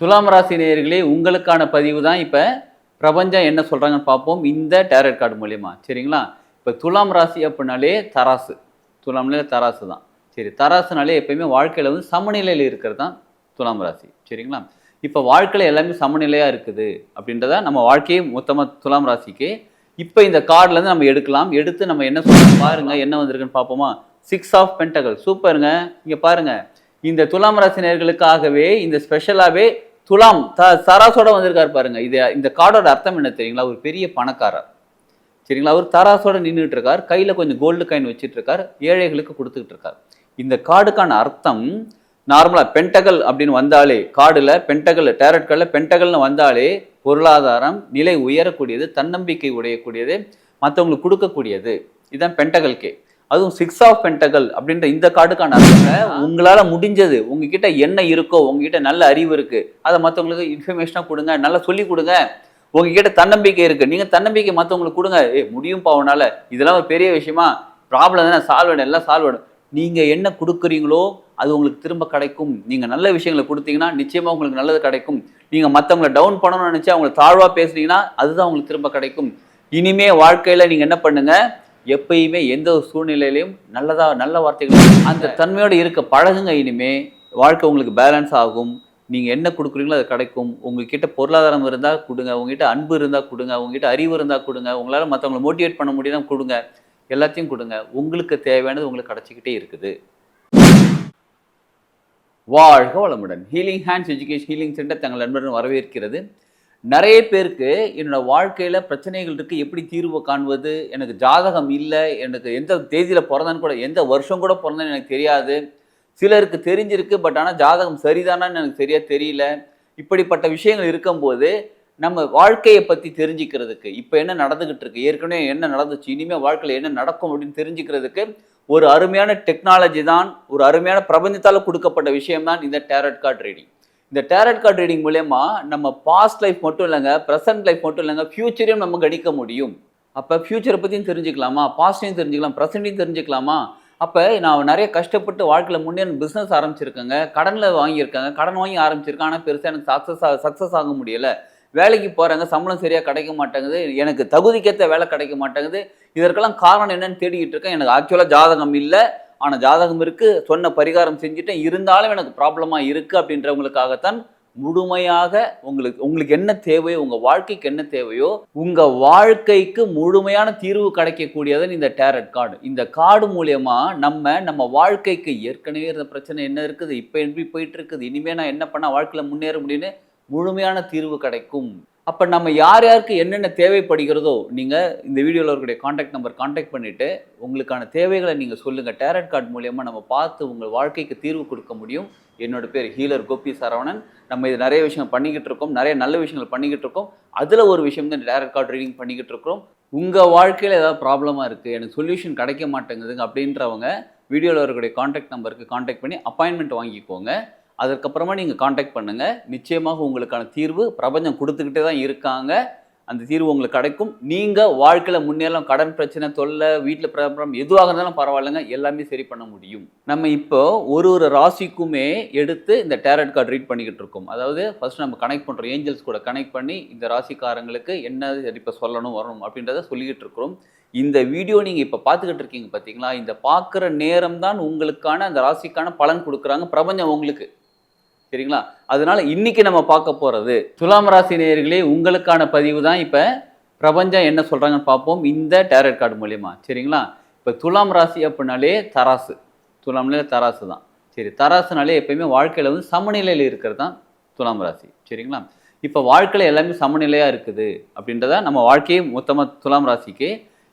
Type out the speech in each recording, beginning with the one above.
துலாம் ராசி நேயர்களே உங்களுக்கான பதிவு தான் இப்போ பிரபஞ்சம் என்ன சொல்கிறாங்கன்னு பார்ப்போம். இந்த டேரட் கார்டு மூலயமா சரிங்களா? இப்போ துலாம் ராசி அப்படின்னாலே தராசு. துலாம்னாலே தராசு தான். சரி தராசுனாலே எப்பயுமே வாழ்க்கையில் வந்து சமநிலையில் இருக்கிறது தான் துலாம் ராசி சரிங்களா? இப்போ வாழ்க்கையில் எல்லாமே சமநிலையாக இருக்குது அப்படின்றத நம்ம வாழ்க்கையே மொத்தமாக துலாம் ராசிக்கு இப்போ இந்த கார்டுலேருந்து நம்ம எடுக்கலாம். எடுத்து நம்ம என்ன சொல்றோம்? பாருங்கள் என்ன வந்திருக்குன்னு பார்ப்போமா? சிக்ஸ் ஆஃப் பென்டகல் சூப்பருங்க. இங்கே பாருங்கள் இந்த துலாம் ராசி நேர்களுக்காகவே இந்த ஸ்பெஷலாகவே துலாம் த தராசோட வந்திருக்காரு பாருங்க. இது இந்த கார்டோட அர்த்தம் என்ன தெரியுங்களா? ஒரு பெரிய பணக்காரர். சரிங்களா? அவர் தராசோட நின்றுட்டு இருக்கார் கையில் கொஞ்சம் கோல்டு காயின் வச்சுட்டு இருக்கார் ஏழைகளுக்கு கொடுத்துக்கிட்டு இருக்கார் இந்த கார்டுக்கான அர்த்தம் நார்மலாக பென்டகல் அப்படின்னு வந்தாலே கார்டில் பென்டகல் டேரட் கார்டில் பென்டகல்னு வந்தாலே பொருளாதாரம் நிலை உயரக்கூடியது தன்னம்பிக்கை உடையக்கூடியது மற்றவங்களுக்கு கொடுக்கக்கூடியது. இதுதான் பென்டகல் கே அதுவும் சிக்ஸ் ஆஃப் பென்டகல் அப்படின்ற இந்த கார்டுக்கான அர்த்தங்க உங்களால் முடிஞ்சது. உங்ககிட்ட என்ன இருக்கோ உங்ககிட்ட நல்ல அறிவு இருக்கு அதை மற்றவங்களுக்கு இன்ஃபர்மேஷனாக கொடுங்க நல்லா சொல்லி கொடுங்க. உங்ககிட்ட தன்னம்பிக்கை இருக்கு. நீங்க தன்னம்பிக்கை மற்றவங்களுக்கு கொடுங்க. ஏ முடியும் பாவனால இதெல்லாம் ஒரு பெரிய விஷயமா? ப்ராப்ளம் தானே? சால்வ் ஆயிடும் எல்லாம் சால்வ் ஆடும் நீங்க என்ன கொடுக்குறீங்களோ அது உங்களுக்கு திரும்ப கிடைக்கும். நீங்க நல்ல விஷயங்களை கொடுத்தீங்கன்னா நிச்சயமா உங்களுக்கு நல்லது கிடைக்கும். நீங்க மற்றவங்களை டவுன் பண்ணணும்னு நினைச்சு அவங்களை தாழ்வா பேசுனீங்கன்னா அதுதான் உங்களுக்கு திரும்ப கிடைக்கும். இனிமே வாழ்க்கையில நீங்க என்ன பண்ணுங்க? எப்பயுமே எந்த ஒரு சூழ்நிலையிலையும் நல்லதா நல்ல வார்த்தைகள் அந்த தன்மையோடு இருக்க பழகுங்க இனிமே வாழ்க்கை உங்களுக்கு பேலன்ஸ் ஆகும். நீங்க என்ன கொடுக்குறீங்களோ அது கிடைக்கும். உங்ககிட்ட பொருளாதாரம் இருந்தா கொடுங்க உங்ககிட்ட அன்பு இருந்தா கொடுங்க உங்ககிட்ட அறிவு இருந்தா கொடுங்க உங்களால மற்றவங்களை மோட்டிவேட் பண்ண முடியுதா கொடுங்க. எல்லாத்தையும் கொடுங்க. உங்களுக்கு தேவையானது உங்களுக்கு கிடைச்சிக்கிட்டே இருக்குது. வாழ்க வளமுடன். Healing hands education healing centre தங்கள் நண்பர்கள் வரவேற்கிறது. நிறைய பேருக்கு என்னோட வாழ்க்கையில் பிரச்சனைகள் இருக்குது எப்படி தீர்வு காண்பது? எனக்கு ஜாதகம் இல்லை. எனக்கு எந்த தேதியில் பிறந்தேன்னு கூட எந்த வருஷம் கூட பிறந்தேன்னு எனக்கு தெரியாது. சிலருக்கு தெரிஞ்சிருக்கு பட் ஆனால் ஜாதகம் சரிதானான்னு எனக்கு சரியா தெரியல. இப்படிப்பட்ட விஷயங்கள் இருக்கும்போது நம்ம வாழ்க்கையை பற்றி தெரிஞ்சுக்கிறதுக்கு இப்போ என்ன நடந்துக்கிட்டு இருக்கு? ஏற்கனவே என்ன நடந்துச்சு? இனிமேல் வாழ்க்கையில் என்ன நடக்கும் அப்படின்னு தெரிஞ்சுக்கிறதுக்கு ஒரு அருமையான டெக்னாலஜி தான் ஒரு அருமையான பிரபஞ்சத்தால் கொடுக்கப்பட்ட விஷயம் தான் இந்த டேரட் கார்ட் ரீடிங் இந்த டேரட் கார்டு ரீடிங் மூலயமா நம்ம பாஸ்ட் லைஃப் மட்டும் இல்லைங்க ப்ரெசன்ட் லைஃப் மட்டும் இல்லைங்க ஃப்யூச்சரையும் நம்ம கணிக்க முடியும். அப்போ ஃப்யூச்சரை பற்றியும் தெரிஞ்சுக்கலாமா? பாஸ்டையும் தெரிஞ்சுக்கலாம் ப்ரெசண்ட்டையும் தெரிஞ்சுக்கலாமா? அப்போ நான் நிறைய கஷ்டப்பட்டு வாழ்க்கையில் முன்னே பிஸ்னஸ் ஆரம்பிச்சிருக்கேங்க. கடனில் வாங்கியிருக்காங்க. கடன் வாங்கி ஆரம்பிச்சிருக்கேன். ஆனால் பெருசாக எனக்கு சக்ஸஸ் சக்ஸஸ் ஆக முடியலை. வேலைக்கு போகிறாங்க சம்பளம் சரியாக கிடைக்க மாட்டேங்குது. எனக்கு தகுதிக்கேற்ற வேலை கிடைக்க மாட்டேங்குது. இதற்கெல்லாம் காரணம் என்னன்னு தேடிக்கிட்டு இருக்கேன். எனக்கு ஆக்சுவலாக ஜாதகம் இல்லை. ஆனால் ஜாதகம் இருக்குது சொன்ன பரிகாரம் செஞ்சுட்டேன் இருந்தாலும் எனக்கு ப்ராப்ளமாக இருக்குது அப்படின்றவங்களுக்காகத்தான் முழுமையாக உங்களுக்கு உங்களுக்கு என்ன தேவையோ உங்கள் வாழ்க்கைக்கு என்ன தேவையோ உங்கள் வாழ்க்கைக்கு முழுமையான தீர்வு கிடைக்கக்கூடியதன் இந்த டேரட் கார்டு இந்த கார்டு மூலயமா நம்ம நம்ம வாழ்க்கைக்கு ஏற்கனவே இருந்த பிரச்சனை என்ன இருக்குது இப்போ எப்படி போயிட்டு இருக்குது இனிமேல் நான் என்ன பண்ணால் வாழ்க்கையில் முன்னேற முடியும்னு முழுமையான தீர்வு கிடைக்கும். அப்போ நம்ம யார் யாருக்கு என்னென்ன தேவைப்படுகிறதோ நீங்கள் இந்த வீடியோவில் இருக்கக்கூடிய காண்டாக்ட் நம்பர் காண்டாக்ட் பண்ணிவிட்டு உங்களுக்கான தேவைகளை நீங்கள் சொல்லுங்கள் டேரட் கார்டு மூலயமா நம்ம பார்த்து உங்கள் வாழ்க்கைக்கு தீர்வு கொடுக்க முடியும். என்னோட பேர் ஹீலர் கோபி சரவணன். நம்ம இது நிறைய விஷயம் பண்ணிக்கிட்டு இருக்கோம். நிறைய நல்ல விஷயங்கள் பண்ணிக்கிட்டு இருக்கோம். அதில் ஒரு விஷயம் தான் டேரட் கார்டு ரீடிங் பண்ணிக்கிட்டு இருக்கிறோம். உங்கள் வாழ்க்கையில் ஏதாவது ப்ராப்ளமாக இருக்குது எனக்கு சொல்யூஷன் கிடைக்க மாட்டேங்குதுங்க அப்படின்றவங்க வீடியோவில் இருக்கக்கூடிய காண்டாக்ட் நம்பருக்கு காண்டாக்ட் பண்ணி அப்பாயின்மெண்ட் வாங்கிக்கோங்க. அதற்கப்புறமா நீங்கள் காண்டாக்ட் பண்ணுங்கள் நிச்சயமாக உங்களுக்கான தீர்வு பிரபஞ்சம் கொடுத்துக்கிட்டே தான் இருக்காங்க. அந்த தீர்வு உங்களுக்கு கிடைக்கும். நீங்கள் வாழ்க்கையில் முன்னேறலாம். கடன் பிரச்சனை தொல்லை வீட்டில் பிரபலம் எதுவாக இருந்தாலும் பரவாயில்லைங்க. எல்லாமே சரி பண்ண முடியும். நம்ம இப்போ ஒரு ஒரு ராசிக்குமே எடுத்து இந்த டேரட் கார்டு ரீட் பண்ணிக்கிட்டு இருக்கோம். அதாவது ஃபர்ஸ்ட் நம்ம கனெக்ட் பண்ணுறோம் ஏஞ்சல்ஸ் கூட கனெக்ட் பண்ணி இந்த ராசிக்காரங்களுக்கு என்ன இப்போ சொல்லணும் வரணும் அப்படின்றத சொல்லிக்கிட்டு இருக்கிறோம். இந்த வீடியோ நீங்கள் இப்போ பார்த்துக்கிட்டு இருக்கீங்க பார்த்தீங்களா இந்த பார்க்குற நேரம் தான் உங்களுக்கான அந்த ராசிக்கான பலன் கொடுக்குறாங்க. பிரபஞ்சம் உங்களுக்கு. சரிங்களா? அதனால இன்னைக்கு நம்ம பார்க்க போறது துலாம் ராசி நேயர்களே உங்களுக்கான பதிவு தான். இப்போ பிரபஞ்சம் என்ன சொல்றாங்கன்னு பார்ப்போம். இந்த டேரட் கார்டு மூலியமா. சரிங்களா? இப்போ துலாம் ராசி அப்படின்னாலே தராசு. துலாம்னாலே தராசு தான். சரி தராசுனாலே எப்பயுமே வாழ்க்கையில் வந்து சமநிலையில் இருக்கிறது தான் துலாம் ராசி. சரிங்களா? இப்போ வாழ்க்கையில் எல்லாமே சமநிலையாக இருக்குது அப்படின்றத நம்ம வாழ்க்கையே மொத்தமாக துலாம் ராசிக்கு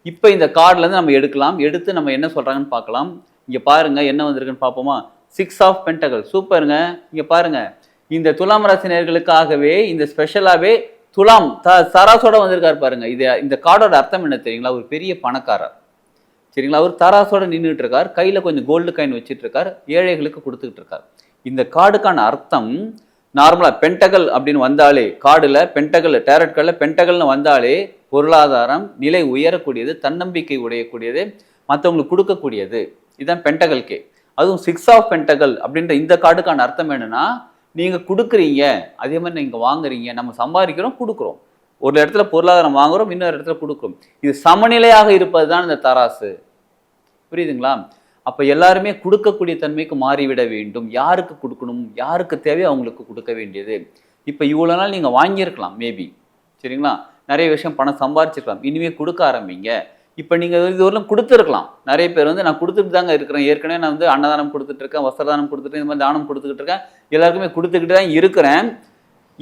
இப்போ இந்த கார்டுலேருந்து நம்ம எடுக்கலாம். எடுத்து நம்ம என்ன சொல்கிறாங்கன்னு பார்க்கலாம். இங்கே பாருங்க என்ன வந்திருக்குன்னு பார்ப்போமா? சிக்ஸ் ஆஃப் பென்டகல் சூப்பருங்க. இங்கே பாருங்க. இந்த துலாம் ராசி இந்த ஸ்பெஷலாகவே துலாம் த தராசோட வந்திருக்காரு பாருங்க. இது இந்த கார்டோட அர்த்தம் என்ன தெரியுங்களா? ஒரு பெரிய பணக்காரர். சரிங்களா? அவர் தராசோட நின்றுட்டு இருக்கார் கையில் கொஞ்சம் கோல்டு காயின் வச்சுட்டு இருக்கார் ஏழைகளுக்கு கொடுத்துக்கிட்டு இருக்கார் இந்த கார்டுக்கான அர்த்தம் நார்மலாக பென்டகல் அப்படின்னு வந்தாலே கார்டில் பென்டகல் டேரட் கார்டில் பென்டகல்னு வந்தாலே பொருளாதாரம் நிலை உயரக்கூடியது தன்னம்பிக்கை உடையக்கூடியது மற்றவங்களுக்கு கொடுக்கக்கூடியது. இதுதான் பென்டகல் கே அதுவும் சிக்ஸ் ஆஃப் பென்டகல் அப்படின்ற இந்த கார்டுக்கான அர்த்தம் என்னன்னா நீங்கள் கொடுக்குறீங்க அதே மாதிரி நீங்கள் வாங்குறீங்க நம்ம சம்பாதிக்கிறோம் கொடுக்குறோம். ஒரு இடத்துல பொருளாதாரம் வாங்குறோம் இன்னொரு இடத்துல கொடுக்குறோம். இது சமநிலையாக இருப்பது தான் இந்த தராசு. புரியுதுங்களா? அப்போ எல்லாருமே கொடுக்கக்கூடிய தன்மைக்கு மாறிவிட வேண்டும். யாருக்கு கொடுக்கணும் யாருக்கு தேவை அவங்களுக்கு கொடுக்க வேண்டியது. இப்போ இவ்வளோ நாள் நீங்கள் வாங்கியிருக்கலாம் மேபி சரிங்களா? நிறைய விஷயம் பணம் சம்பாரிச்சிருக்கலாம். இனிமேல் கொடுக்க ஆரம்பிங்க. இப்போ நீங்கள் இது வரலாம் கொடுத்துருக்கலாம். நிறைய பேர் வந்து நான் கொடுத்துட்டு தாங்க இருக்கிறேன். ஏற்கனவே நான் வந்து அன்னதானம் கொடுத்துட்டு இருக்கேன் வஸ்திரதானம் கொடுத்துட்டு இந்த மாதிரி தானம் கொடுத்துக்கிட்டு இருக்கேன். எல்லாருக்குமே கொடுத்துக்கிட்டு தான் இருக்கிறேன்.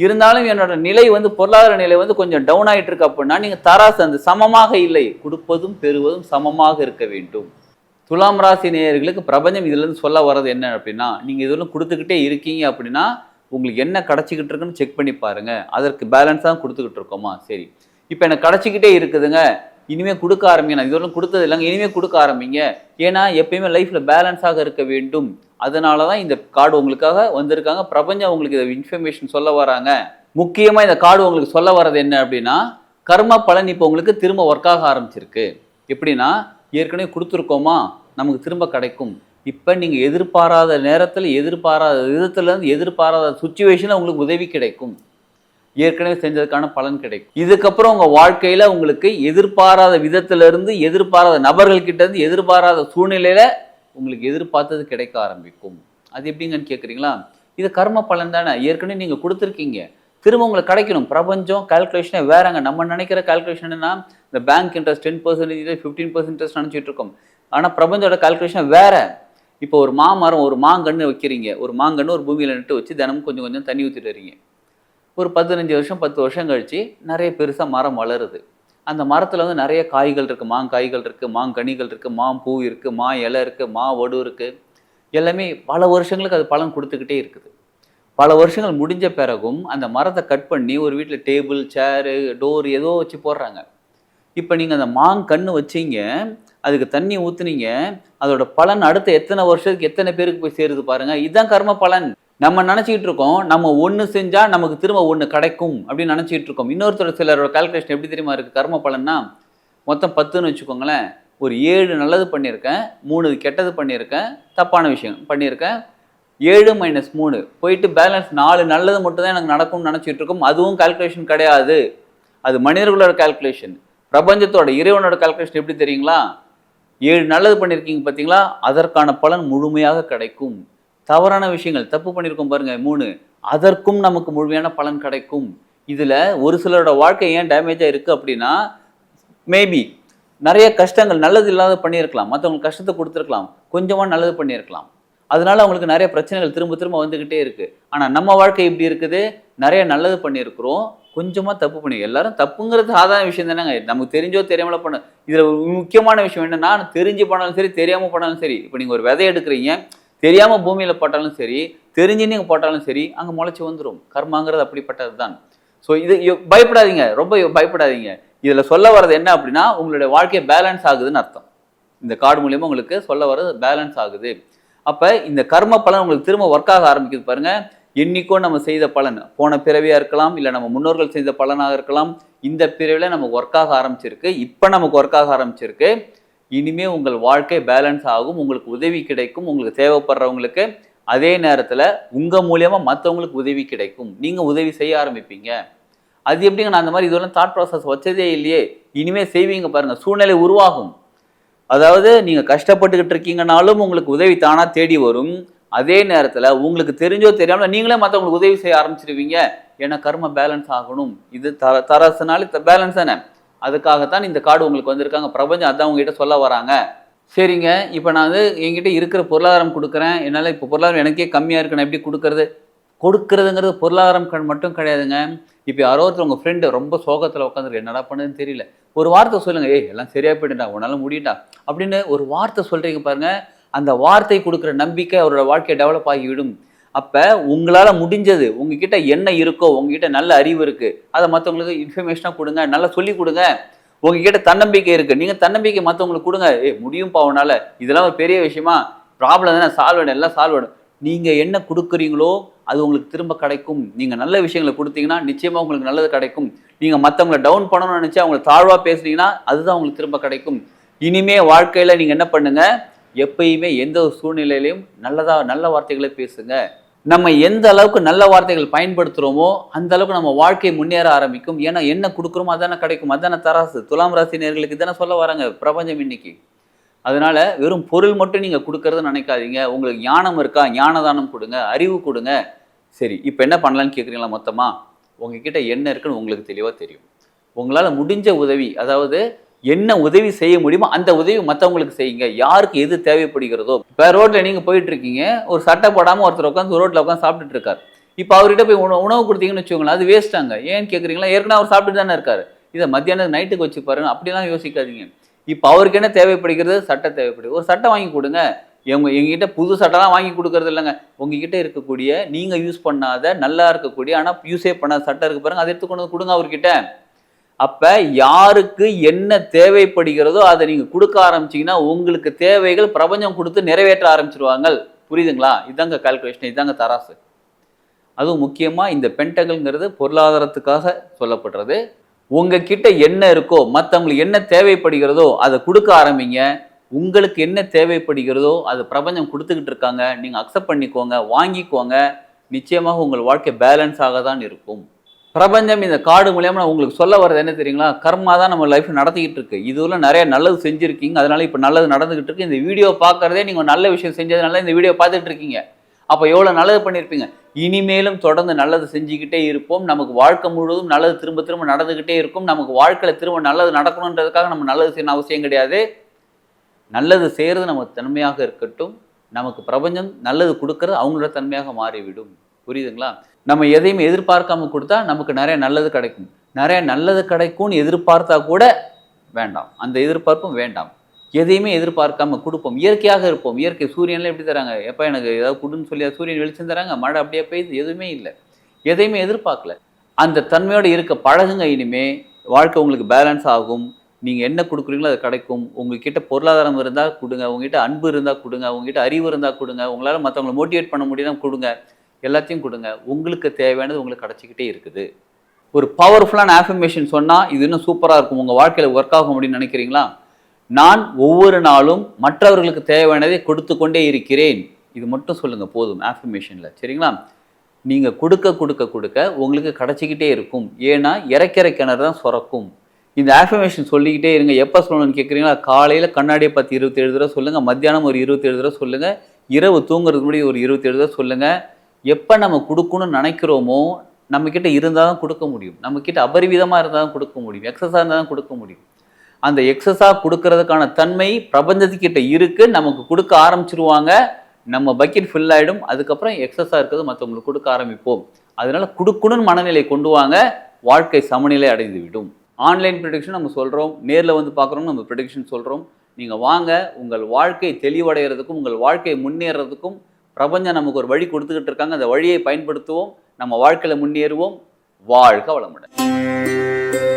இருந்தாலும் என்னோட நிலை வந்து பொருளாதார நிலை வந்து கொஞ்சம் டவுன் ஆகிட்டு இருக்கு அப்படின்னா நீங்கள் தராசு அந்த சமமாக இல்லை. கொடுப்பதும் பெறுவதும் சமமாக இருக்க வேண்டும். துலாம் ராசி நேயர்களுக்கு பிரபஞ்சம் இதுலேருந்து சொல்ல வர்றது என்ன அப்படின்னா நீங்கள் இதெல்லாம் கொடுத்துக்கிட்டே இருக்கீங்க அப்படின்னா உங்களுக்கு என்ன கிடச்சிக்கிட்டு இருக்குன்னு செக் பண்ணி பாருங்கள் அதற்கு பேலன்ஸாக கொடுத்துக்கிட்டு இருக்கோமா? சரி. இப்போ எனக்கு கிடச்சிக்கிட்டே இருக்குதுங்க. இனிமே கொடுக்க ஆரம்பிங்க. நான் இதுவரைக்கும் கொடுத்தது இல்லைங்க. இனிமேல் கொடுக்க ஆரம்பிங்க. ஏன்னா எப்பயுமே லைஃப்பில் பேலன்ஸாக இருக்க வேண்டும். அதனால தான் இந்த கார்டு உங்களுக்காக வந்திருக்காங்க. பிரபஞ்சம் உங்களுக்கு இதை இன்ஃபர்மேஷன் சொல்ல வராங்க. முக்கியமாக இந்த கார்டு உங்களுக்கு சொல்ல வர்றது என்ன அப்படின்னா கர்ம பலன் இப்போ உங்களுக்கு திரும்ப ஒர்க் ஆக ஆரம்பிச்சிருக்கு. எப்படின்னா ஏற்கனவே கொடுத்துருக்கோமா? நமக்கு திரும்ப கிடைக்கும். இப்போ நீங்கள் எதிர்பாராத நேரத்தில் எதிர்பாராத விதத்துலேருந்து எதிர்பாராத சுச்சுவேஷனில் உங்களுக்கு உதவி கிடைக்கும். ஏற்கனவே செஞ்சதுக்கான பலன் கிடைக்கும். இதுக்கப்புறம் உங்கள் வாழ்க்கையில் உங்களுக்கு எதிர்பாராத விதத்திலிருந்து எதிர்பாராத நபர்கள்கிட்ட இருந்து எதிர்பாராத சூழ்நிலையில் உங்களுக்கு எதிர்பார்த்தது கிடைக்க ஆரம்பிக்கும். அது எப்படிங்கன்னு கேட்குறீங்களா இது கர்ம பலன் தானே. ஏற்கனவே நீங்கள் கொடுத்துருக்கீங்க. திரும்ப உங்களுக்கு கிடைக்கணும். பிரபஞ்சம் கால்குலேஷனே வேறங்க. நம்ம நினைக்கிற கால்குலேஷன் என்னன்னா இந்த bank interest ten percentage fifteen percentage நினச்சிட்டு இருக்கோம். ஆனால் பிரபஞ்சோட கால்குலேஷன் வேற. இப்போ ஒரு மாமரம் ஒரு மாங்கன்று வைக்கிறீங்க. ஒரு மாங்கன்று ஒரு பூமியில் நட்டு வச்சு தினமும் கொஞ்சம் கொஞ்சம் தண்ணி ஊற்றிட்டு வரீங்க. ஒரு பதினஞ்சு வருஷம் பத்து வருஷம் கழிச்சு நிறைய பெருசாக மரம் வளருது. அந்த மரத்தில் வந்து நிறைய காய்கள் இருக்குது மாங்காய்கள் இருக்குது மாங்கனிகள் இருக்குது மாம்பூ இருக்குது மா இலை இருக்குது மா வடு இருக்குது எல்லாமே பல வருஷங்களுக்கு அது பலன் கொடுத்துக்கிட்டே இருக்குது. பல வருஷங்கள் முடிஞ்ச பிறகும் அந்த மரத்தை கட் பண்ணி ஒரு வீட்டில் டேபிள் சேரு டோர் ஏதோ வச்சு போடுறாங்க. இப்போ நீங்கள் அந்த மாங்கன்று வச்சீங்க அதுக்கு தண்ணி ஊற்றுனீங்க அதோட பலன் அடுத்த எத்தனை வருஷத்துக்கு எத்தனை பேருக்கு போய் சேருது பாருங்கள் இதுதான் கர்ம பலன். நம்ம நினச்சிக்கிட்டு இருக்கோம் நம்ம ஒன்று செஞ்சால் நமக்கு திரும்ப ஒன்று கிடைக்கும் அப்படின்னு நினச்சிட்டு இருக்கோம். இன்னொருத்தர் சிலரோட கால்குலேஷன் எப்படி தெரியுமா இருக்குது கர்ம பலன்னா மொத்தம் பத்துன்னு வச்சுக்கோங்களேன். ஒரு ஏழு நல்லது பண்ணியிருக்கேன் மூணு கெட்டது பண்ணியிருக்கேன் தப்பான விஷயம் பண்ணியிருக்கேன். ஏழு மைனஸ் மூணு. போயிட்டு பேலன்ஸ் நாலு நல்லது மட்டும் தான் எனக்கு நடக்கும்னு நினச்சிட்டு இருக்கோம். அதுவும் கால்குலேஷன் கிடையாது. அது மனிதர்களோட கால்குலேஷன் பிரபஞ்சத்தோட இறைவனோட கால்குலேஷன் எப்படி தெரியுங்களா? ஏழு நல்லது பண்ணியிருக்கீங்க பார்த்தீங்களா? அதற்கான பலன் முழுமையாக கிடைக்கும். தவறான விஷயங்கள் தப்பு பண்ணியிருக்கோம் பாருங்க. மூணு அதற்கும் நமக்கு முழுமையான பலன் கிடைக்கும். இதில் ஒரு சிலரோட வாழ்க்கை ஏன் டேமேஜாக இருக்குது அப்படின்னா மேபி நிறைய கஷ்டங்கள் நல்லது இல்லாத பண்ணியிருக்கலாம். மற்றவங்களுக்கு கஷ்டத்தை கொடுத்துருக்கலாம். கொஞ்சமாக நல்லது பண்ணியிருக்கலாம். அதனால அவங்களுக்கு நிறைய பிரச்சனைகள் திரும்ப திரும்ப வந்துக்கிட்டே இருக்குது ஆனால் நம்ம வாழ்க்கை இப்படி இருக்குது. நிறைய நல்லது பண்ணியிருக்கிறோம். கொஞ்சமாக தப்பு பண்ணி எல்லாரும் தப்புங்கிறது சாதாரண விஷயம் தானேங்க. நமக்கு தெரிஞ்சோ தெரியாமலோ பண்ண இதில் முக்கியமான விஷயம் என்னென்னா தெரிஞ்சு பண்ணாலும் சரி தெரியாமல் பண்ணாலும் சரி இப்போ நீங்கள் ஒரு விதை எடுக்கிறீங்க. தெரியாமல் பூமியில் போட்டாலும் சரி தெரிஞ்சு நீங்கள் போட்டாலும் சரி அங்கே முளைச்சி வந்துடும் கர்மாங்கிறது அப்படிப்பட்டது தான் ஸோ இது பயப்படாதீங்க. ரொம்ப பயப்படாதீங்க. இதில் சொல்ல வர்றது என்ன அப்படின்னா உங்களுடைய வாழ்க்கை பேலன்ஸ் ஆகுதுன்னு அர்த்தம். இந்த கார்டு மூலியமா உங்களுக்கு சொல்ல வர்றது பேலன்ஸ் ஆகுது. அப்போ இந்த கர்ம பலன் உங்களுக்கு திரும்ப ஒர்க் ஆக ஆரம்பிக்குது பாருங்க. என்னைக்கோ நம்ம செய்த பலன். போன பிறவியா இருக்கலாம் இல்லை நம்ம முன்னோர்கள் செய்த பலனாக இருக்கலாம். இந்த பிறவில நமக்கு ஒர்க் ஆக ஆரம்பிச்சிருக்கு. இப்போ நமக்கு ஒர்க் ஆக ஆரம்பிச்சிருக்கு. இனிமே உங்கள் வாழ்க்கை பேலன்ஸ் ஆகும் உங்களுக்கு உதவி கிடைக்கும் உங்களுக்கு தேவைப்படுறவங்களுக்கு அதே நேரத்தில் உங்கள் மூலியமாக மற்றவங்களுக்கு உதவி கிடைக்கும். நீங்கள் உதவி செய்ய ஆரம்பிப்பீங்க. அது எப்படிங்க நான் அந்த மாதிரி இதெல்லாம் தாட் ப்ராசஸ் வச்சதே இல்லையே. இனிமேல் செய்வீங்க பாருங்கள் சூழ்நிலை உருவாகும். அதாவது நீங்கள் கஷ்டப்பட்டுக்கிட்டு இருக்கீங்கனாலும் உங்களுக்கு உதவி தானா தேடி வரும். அதே நேரத்தில் உங்களுக்கு தெரிஞ்சோ தெரியாமல் நீங்களே மற்றவங்களுக்கு உதவி செய்ய ஆரம்பிச்சிருவீங்க. ஏன்னா கர்ம பேலன்ஸ் ஆகணும். இது தர தரசுனாலே பேலன்ஸ் தானே. அதுக்காகத்தான் இந்த கார்டு உங்களுக்கு வந்திருக்காங்க. பிரபஞ்சம் அதான் உங்ககிட்ட சொல்ல வராங்க. சரிங்க. இப்போ நான் வந்து என்கிட்ட இருக்கிற பொருளாதாரம் கொடுக்குறேன். என்னால் இப்போ பொருளாதாரம் எனக்கே கம்மியாக இருக்கு. நான் எப்படி கொடுக்கறது? கொடுக்கறதுங்கிறது பொருளாதாரம் கண் மட்டும் கிடையாதுங்க. இப்போ யாரோ ஒருத்தர் உங்கள் ஃப்ரெண்டு ரொம்ப சோகத்தில் உட்காந்துருக்கு என்னடா பண்ணுதுன்னு தெரியல. ஒரு வார்த்தை சொல்லுங்க. ஏய் எல்லாம் சரியாக போயிடுடா உன்னால முடியட்டா அப்படின்னு ஒரு வார்த்தை சொல்கிறீங்க பாருங்கள் அந்த வார்த்தை கொடுக்குற நம்பிக்கை அவரோட வாழ்க்கையை டெவலப் ஆகிவிடும். அப்போ உங்களால் முடிஞ்சது உங்ககிட்ட என்ன இருக்கோ உங்ககிட்ட நல்ல அறிவு இருக்குது அதை மற்றவங்களுக்கு இன்ஃபர்மேஷனாக கொடுங்க நல்லா சொல்லி கொடுங்க. உங்ககிட்ட தன்னம்பிக்கை இருக்குது நீங்கள் தன்னம்பிக்கை மற்றவங்களுக்கு கொடுங்க. ஏ முடியும்ப்பா உன்னால? இதெல்லாம் ஒரு பெரிய விஷயமா? ப்ராப்ளம் தானே? சால்வ் ஆகிடும் எல்லாம் சால்வ் ஆகிடும் நீங்கள் என்ன கொடுக்குறீங்களோ அது உங்களுக்கு திரும்ப கிடைக்கும். நீங்கள் நல்ல விஷயங்களை கொடுத்தீங்கன்னா நிச்சயமாக உங்களுக்கு நல்லது கிடைக்கும். நீங்கள் மற்றவங்களை டவுன் பண்ணணும்னு நினச்சி அவங்களை தாழ்வாக பேசுனீங்கன்னா அதுதான் உங்களுக்கு திரும்ப கிடைக்கும். இனிமே வாழ்க்கையில் நீங்கள் என்ன பண்ணுங்கள் எப்பயுமே எந்த ஒரு சூழ்நிலையிலையும் நல்லதாக நல்ல வார்த்தைகளை பேசுங்க. நம்ம எந்த அளவுக்கு நல்ல வார்த்தைகள் பயன்படுத்துகிறோமோ அந்த அளவுக்கு நம்ம வாழ்க்கை முன்னேற ஆரம்பிக்கும். ஏன்னா என்ன கொடுக்குறோமோ அதானே கிடைக்கும். அதானே தராசு. துலாம் ராசி நேர்களுக்கு தானே சொல்ல வராங்க பிரபஞ்சம் இன்னைக்கு. அதனால வெறும் பொருள் மட்டும் நீங்கள் கொடுக்கறது நினைக்காதீங்க. உங்களுக்கு ஞானம் இருக்கா? ஞானதானம் கொடுங்க. அறிவு கொடுங்க. சரி இப்போ என்ன பண்ணலான்னு கேட்குறீங்களா மொத்தமாக உங்ககிட்ட என்ன இருக்குன்னு உங்களுக்கு தெளிவாக தெரியும். உங்களால் முடிஞ்ச உதவி அதாவது என்ன உதவி செய்ய முடியுமோ அந்த உதவி மற்றவங்களுக்கு செய்யுங்க. யாருக்கு எது தேவைப்படுகிறதோ. இப்போ ரோட்டில் நீங்கள் போயிட்டு இருக்கீங்க ஒரு சட்டை போடாமல் ஒருத்தர் உட்காந்து ரோட்டில் உட்காந்து சாப்பிட்டுட்டு இருக்காரு இப்போ அவர்கிட்ட போய் உணவு உணவு கொடுத்தீங்கன்னு வச்சுக்கோங்களேன் அது வேஸ்ட்டாங்க ஏன்னு கேட்குறீங்களா ஏற்கனவே அவர் சாப்பிட்டுட்டு தானே இருக்காரு. இதை மத்தியானம் நைட்டுக்கு வச்சு பாருங்க அப்படிலாம் யோசிக்காதீங்க. இப்போ அவருக்கு என்ன தேவைப்படுகிறது? சட்டை தேவைப்படுது. ஒரு சட்டை வாங்கி கொடுங்க. எங்க எங்ககிட்ட புது சட்டைலாம் வாங்கி கொடுக்கறது இல்லைங்க. உங்ககிட்ட இருக்கக்கூடிய நீங்கள் யூஸ் பண்ணாத நல்லா இருக்கக்கூடிய ஆனால் யூஸே பண்ணாத சட்டை இருக்கு பாருங்க. அதை எடுத்து கொண்டு வந்து கொடுங்க அவர்கிட்ட. அப்ப யாருக்கு என்ன தேவைப்படுகிறதோ அதை நீங்க கொடுக்க ஆரம்பிச்சீங்கன்னா உங்களுக்கு தேவைகள் பிரபஞ்சம் கொடுத்து நிறைவேற்ற ஆரம்பிச்சிருவாங்க. புரியுதுங்களா? இதாங்க கால்குலேஷன் இதாங்க தராசு. அதுவும் முக்கியமா இந்த பென்டகல்ங்கிறது பொருளாதாரத்துக்காக சொல்லப்படுறது. உங்ககிட்ட என்ன இருக்கோ மற்றவங்களுக்கு என்ன தேவைப்படுகிறதோ அதை கொடுக்க ஆரம்பிங்க. உங்களுக்கு என்ன தேவைப்படுகிறதோ அது பிரபஞ்சம் கொடுத்துக்கிட்டு இருக்காங்க. நீங்கள் அக்செப்ட் பண்ணிக்கோங்க வாங்கிக்கோங்க. நிச்சயமாக உங்கள் வாழ்க்கை பேலன்ஸ் ஆக தான் இருக்கும். பிரபஞ்சம் இந்த காடு மூலியமாக நான் உங்களுக்கு சொல்ல வர்றது என்ன தெரியுங்களா? கர்மா தான் நம்ம லைஃப் நடத்திக்கிட்டு இருக்கு. இதுல நிறைய நல்லது செஞ்சுருக்கீங்க. அதனால இப்போ நல்லது நடந்துகிட்டு இருக்கு. இந்த வீடியோ பார்க்கறதே நீங்கள் நல்ல விஷயம் செஞ்சதுனால இந்த வீடியோ பார்த்துட்டு இருக்கீங்க. அப்போ எவ்வளோ நல்லது பண்ணியிருப்பீங்க? இனிமேலும் தொடர்ந்து நல்லது செஞ்சுக்கிட்டே இருப்போம். நமக்கு வாழ்க்கை முழுவதும் நல்லது திரும்ப திரும்ப நடந்துக்கிட்டே இருக்கும். நமக்கு வாழ்க்கையில் திரும்ப நல்லது நடக்கணுன்றதுக்காக நம்ம நல்லது செய்யணும் அவசியம் கிடையாது. நல்லது செய்கிறது நம்ம தன்மையாக இருக்கட்டும். நமக்கு பிரபஞ்சம் நல்லது கொடுக்கறது அவங்களோட தன்மையாக மாறிவிடும். புரியுதுங்களா? நம்ம எதையுமே எதிர்பார்க்காம கொடுத்தா நமக்கு நிறைய நல்லது கிடைக்கும். நிறைய நல்லது கிடைக்கும்னு எதிர்பார்த்தா கூட வேண்டாம். அந்த எதிர்பார்ப்பும் வேண்டாம். எதையுமே எதிர்பார்க்காம கொடுப்போம். இயற்கையாக இருப்போம். இயற்கை சூரியன்லாம் எப்படி தராங்க? எப்போ எனக்கு ஏதாவது கொடுன்னு சொல்லி சூரியன் வெளிச்சம் தராங்க? மழை அப்படியே பெய்யுது. எதுவுமே இல்லை. எதையுமே எதிர்பார்க்கல. அந்த தன்மையோடு இருக்க பழகுங்க. இனிமே வாழ்க்கை உங்களுக்கு பேலன்ஸ் ஆகும். நீங்கள் என்ன கொடுக்குறீங்களோ அது கிடைக்கும். உங்ககிட்ட பொருளாதாரம் இருந்தால் கொடுங்க. உங்ககிட்ட அன்பு இருந்தால் கொடுங்க. உங்ககிட்ட அறிவு இருந்தால் கொடுங்க. உங்களால் மற்றவங்களை மோட்டிவேட் பண்ண முடியும்னா கொடுங்க. எல்லாத்தையும் கொடுங்க. உங்களுக்கு தேவையானது உங்களுக்கு கிடச்சிக்கிட்டே இருக்குது. ஒரு பவர்ஃபுல்லான ஆஃபர்மேஷன் சொன்னால் இது இன்னும் சூப்பராக இருக்கும். உங்கள் வாழ்க்கையில் ஒர்க் ஆகும் அப்படின்னு நினைக்கிறீங்களா? நான் ஒவ்வொரு நாளும் மற்றவர்களுக்கு தேவையானதை கொடுத்து கொண்டே இருக்கிறேன். இது மட்டும் சொல்லுங்கள் போதும் ஆஃபர்மேஷனில் சரிங்களா? நீங்கள் கொடுக்க கொடுக்க கொடுக்க உங்களுக்கு கிடச்சிக்கிட்டே இருக்கும். ஏன்னா இறக்கிற கிணறு தான் சுரக்கும். இந்த ஆஃபர்மேஷன் சொல்லிக்கிட்டே இருங்க. எப்போ சொல்லணும்னு கேட்குறீங்களா காலையில் கண்ணாடியை பார்த்து இருபத்தேழு தடவை சொல்லுங்கள் மத்தியானம் ஒரு இருபத்தேழு தடவை சொல்லுங்கள் இரவு தூங்குறதுக்கு முன்னாடி ஒரு இருபத்தேழு தடவை சொல்லுங்கள் எப்போ நம்ம கொடுக்கணும்னு நினைக்கிறோமோ நம்மக்கிட்ட இருந்தால் தான் கொடுக்க முடியும். நம்மக்கிட்ட அபரிவிதமாக இருந்தால் தான் கொடுக்க முடியும். எக்ஸஸாக இருந்தால் தான் கொடுக்க முடியும். அந்த எக்ஸஸாக கொடுக்கறதுக்கான தன்மை பிரபஞ்சத்துக்கிட்ட இருக்குது நமக்கு கொடுக்க ஆரம்பிச்சிருவாங்க. நம்ம பக்கெட் ஃபில் ஆகிடும் அதுக்கப்புறம் எக்ஸஸாக இருக்கிறது மற்றவங்களுக்கு கொடுக்க ஆரம்பிப்போம். அதனால் கொடுக்கணும்னு மனநிலை கொண்டு வாங்க. வாழ்க்கை சமநிலை அடைந்து விடும். ஆன்லைன் ப்ரொடிக்ஷன் நம்ம சொல்கிறோம் நேரில் வந்து பார்க்குறோம் நம்ம ப்ரொடிக்ஷன் சொல்கிறோம் நீங்கள் வாங்க. உங்கள் வாழ்க்கை தெளிவடைகிறதுக்கும் உங்கள் வாழ்க்கை முன்னேறதுக்கும் பிரபஞ்சம் நமக்கு ஒரு வழி கொடுத்துக்கிட்டு இருக்காங்க. அந்த வழியை பயன்படுத்துவோம். நம்ம வாழ்க்கையில் முன்னேறுவோம். வாழ்க வளமுடன்.